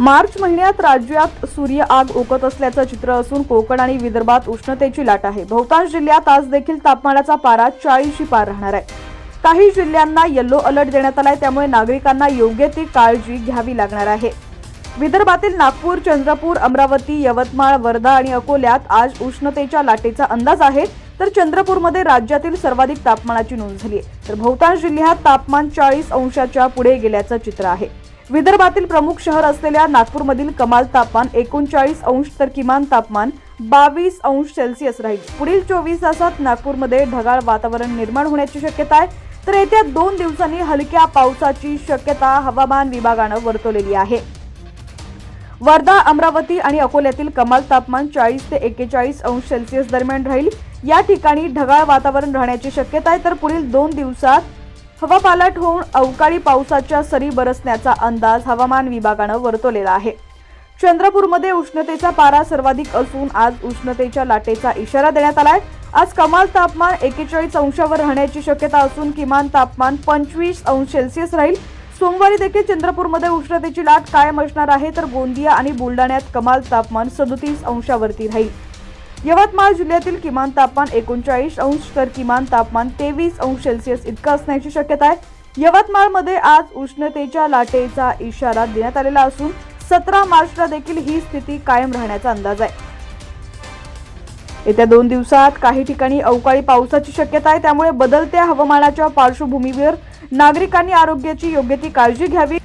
मार्च महिन्यात राज्यात सूर्य आग ओकत असल्याचं चित्र असून कोकण आणि विदर्भात उष्णतेची लाट आहे. बहुतांश जिल्ह्यात आज देखील तापमानाचा पारा चाळीसशी पार राहणार आहे. काही जिल्ह्यांना येलो अलर्ट देण्यात आलाय त्यामुळे नागरिकांना योग्य ती काळजी घ्यावी लागणार आहे. विदर्भातील नागपूर चंद्रपूर अमरावती यवतमाळ वर्धा आणि अकोल्यात आज उष्णतेच्या लाटेचा अंदाज आहे. तर चंद्रपूरमध्ये राज्यातील सर्वाधिक तापमानाची नोंद झाली आहे. तर बहुतांश जिल्ह्यात तापमान चाळीस अंशाच्या पुढे गेल्याचं चित्र आहे. विदर्भातील प्रमुख शहर असलेल्या नागपूरमधील कमाल तापमान एकोणचाळीस अंश तर किमान तापमान बावीस अंश सेल्सिअस राहील. पुढील चोवीस तासात नागपूरमध्ये ढगाळ वातावरण निर्माण होण्याची शक्यता आहे. तर येत्या दोन दिवसांनी हलक्या पावसाची शक्यता हवामान विभागानं वर्तवलेली आहे. वर्धा अमरावती आणि अकोल्यातील कमाल तापमान चाळीस ते एकेचाळीस अंश सेल्सिअस दरम्यान राहील. या ठिकाणी ढगाळ वातावरण राहण्याची शक्यता आहे. तर पुढील दोन दिवसात हवा पालट होऊन अवकाळी पावसाच्या सरी बरसण्याचा अंदाज हवामान विभागानं वर्तवलेला आहे. चंद्रपूरमध्ये उष्णतेचा पारा सर्वाधिक असून आज उष्णतेच्या लाटेचा इशारा देण्यात आलाय. आज कमाल तापमान एकेचाळीस अंशावर राहण्याची शक्यता असून किमान तापमान पंचवीस अंश सेल्सिअस राहील. सोमवारी देखील चंद्रपूरमध्ये उष्णतेची लाट कायम असणार आहे तर गोंदिया आणि बुलढाण्यात कमाल तापमान सदोतीस अंशावरती राहील. यवतमाळ जिल्ह्यातील किमान तापमान एकोणचाळीस अंश तर किमान तापमान तेवीस अंश सेल्सिअस इतकं असण्याची शक्यता आहे. यवतमाळमध्ये आज उष्णतेच्या लाटेचा इशारा देण्यात आलेला असून सतरा मार्चला देखील ही स्थिती कायम राहण्याचा अंदाज आहे. येत्या दोन दिवसात काही ठिकाणी अवकाळी पावसाची शक्यता आहे त्यामुळे बदलत्या हवामानाच्या पार्श्वभूमीवर नागरिकांनी आरोग्याची योग्य ती काळजी घ्यावी.